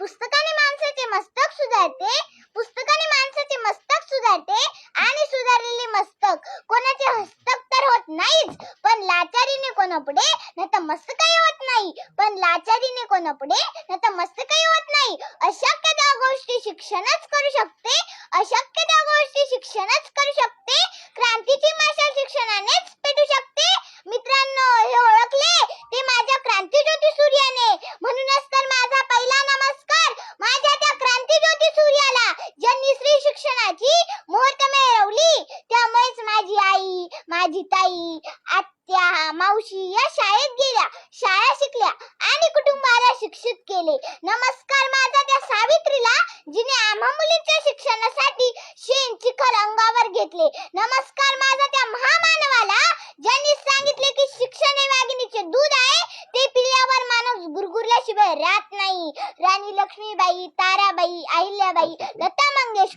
पुस्तकाने माणसाचे मस्तक सुधारते पुस्तकाने माणसाचे मस्तक सुधारते आणि सुधारलेले मस्तक. कोणाचे हस्तक तर होत नाहीच पण लाचारीने कोणापुढे? न तर मस्तकही होत नाही. पण लाचारीने कोणापुढे? न तर मस्तकही होत नाही. अशक्य त्या गोष्टी शिक्षणच करू शकते. अशक्य त्या गोष्टी शिक्षणच करू शकते. क्रांतीची मशाल शिक्षणानेच पेटू शकते मित्रांनो हे ओळखले ते माझ्या क्रांतीज्योती सूर्याने म्हणूनच तर माझा पहिला नमस्कार माझ्या त्या क्रांतीज्योती सूर्याला ज्यांनी स्त्री शिक्षणाची मुहूर्त मिळवली त्यामुळेच माझी आई माझी ताई आत्या मावशी या शाळेत गेल्या. शाळा शिकल्या आणि कुटुंबाला शिक्षित केले. नमस्कार माझा त्या सावित्रीला जिने आम्हा मुलींच्या शिक्षणासाठी शेण चिखल अंगावर घेतले. नमस्कार माझा त्या महामानवाला ज्यांनी सांगितले की शिक्षण हे वाघिणीचे दूध आहे ते पिल्यावर माणूस गुरगुरल्याशिवाय राहत नाही. राणी लक्ष्मीबाई ताराबाई अहिल्याबाई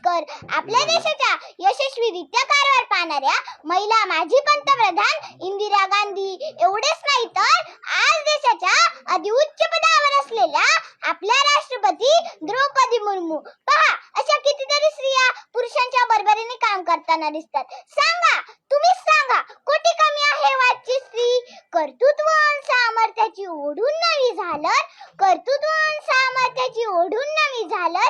मंगेशकर आपल्या देशाच्या यशस्वीरित्या कारभार पाहणाऱ्या महिला माजी पंतप्रधान इंदिरा गांधी. एवढेच नाही तर आज देशाच्या अधिउच्च पदावर असलेल्या आपल्या राष्ट्रपती द्रौपदी मुर्मू. पहा अशा कितीतरी स्त्रिया पुरुषांच्या बरोबरीने काम करताना दिसतात. सांगा तुम्हीच सांगा कोटी कमी आहे वाटची स्त्री? कर्तृत्व सामर्थ्याची ओढून नवी झालं कर्तृत्व सामर्थ्याची ओढून नवी झालं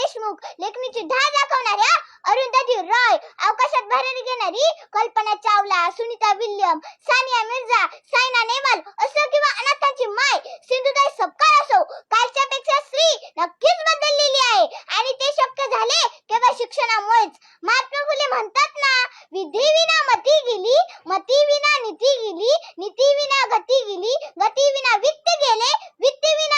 देशमुख लेखणीची धार दाखवणाऱ्या अरुंधती रॉय अवकाशात भरारी घेणारी कल्पना चावला सुनीता विल्यम सानिया मिर्झा सायना नेहवाल असो किंवा अनाथांची माय सिंधुताई सपकाळ असो कालच्या पेक्षा स्त्री नक्कीच बदललेली आहे. आणि ते शक्य झाले केवळ शिक्षणामुळेच. महात्मा फुले म्हणतात ना विधी विना मती गेली मती विना नीती गेली नीती विना गती गेली गती विना वित्त गेले वित्त विना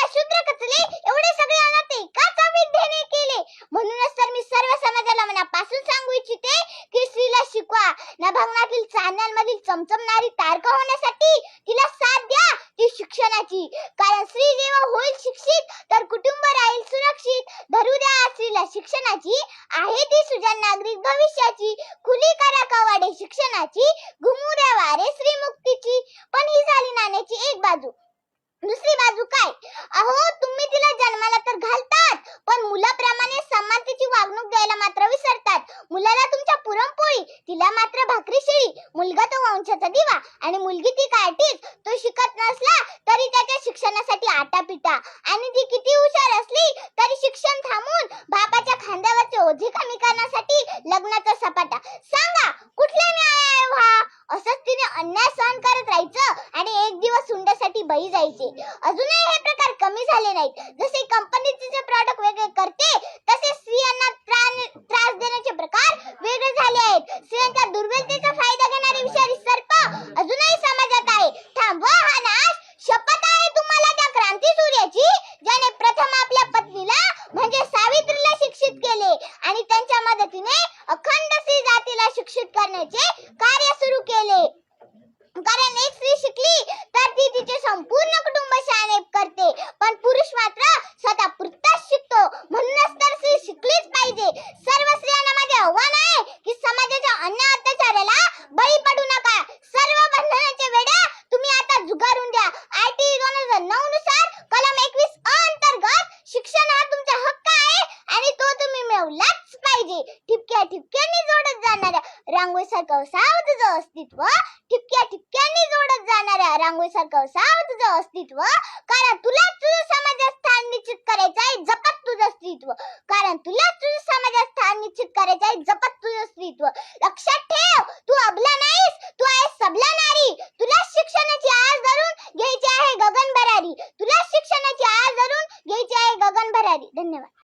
चमचमणारी तारका होण्यासाठी तिला साथ द्या ती शिक्षणाची. कारण स्त्री जेव्हा होईल शिक्षित तर कुटुंब राहील सुरक्षित. धरू द्या स्त्रीला शिक्षणाची. आहे ती सुजन नागरिक भविष्याची. खुली करा कवाडे शिक्षणाची. घुमू द्या वारे स्त्री मुक्तीची. पण ही झाली नाण्याची एक बाजू. दुसरी बाजू काय? अहो तुम्ही तिला जन्माला तर घालतात पण मुलाप्रमाणे समानतेची वागणूक द्यायला मात्र विसरतात. मुलाला तुमच्या पुरणपोळी तिला मात्र भाकरी शिळी. मुलगा तो वंशाचा दिवा. आणि मुलगी ती काटीच तो शिकत नसला तरी त्याच्या शिक्षणासाठी आटापिटा. आणि ती किती हुशार असली तरी शिक्षण थांबून बापाच्या खांद्यावरचे ओझे कमी करण्यासाठी लग्नाचा सपाटा. सांगा कुठले न्याय आहे व्हा असंच तिने अन्याय सहन करत राहायचं आणि एक दिवस सुंडासाठी बळी जायचे. अजूनही हे प्रकार कमी झाले नाहीत. जसे कंप तिचे प्रॉडक्ट वेगळे करते तसे स्त्रियांना त्रा- त्रास देण्याचे प्रकार वेगळे झाले आहेत स्त्रियांच्या दुर्बलतेचा फायदा घेणारे विषारी सर्प अजूनही समाजात आहे थांबवा हा नाश शपथ आहे तुम्हाला त्या क्रांती सूर्याची ज्याने प्रथम आपल्या पत्नीला म्हणजे सावित्रीला शिक्षित केले आणि त्यांच्या मदतीने अखंड स्त्री जातीला शिक्षित करण्याचे कार्य सुरू केले. कारण एक स्त्री शिकली तर ती तिचे संपूर्ण कुटुंब शाळेत करते. पण पुरुष मात्र स्वतः पुरताच शिकतो. म्हणूनच तर स्त्री शिकलीच पाहिजे. सर्व स्त्रियांना माझे आव्हान आहे की समाजाच्या अन्य अत्याचाराला बळी पडू नका. सर्व बंधनाचे वेडे तुम्ही आता जुगारून द्या. आय टी दोन हजार नऊ नुसार कलम एकवीस अंतर्गत शिक्षण हा तुमचा हक्क आहे आणि तो तुम्ही मिळवलाच पाहिजे. ठिपक्या ठिपक्यांनी जोडत जाणाऱ्या रांगोळीसारखं साव तुझं अस्तित्व ठिपक्या ठिपक्यांनी जोडत जाणाऱ्या रांगोळीसारखं साव तुझं अस्तित्व. कारण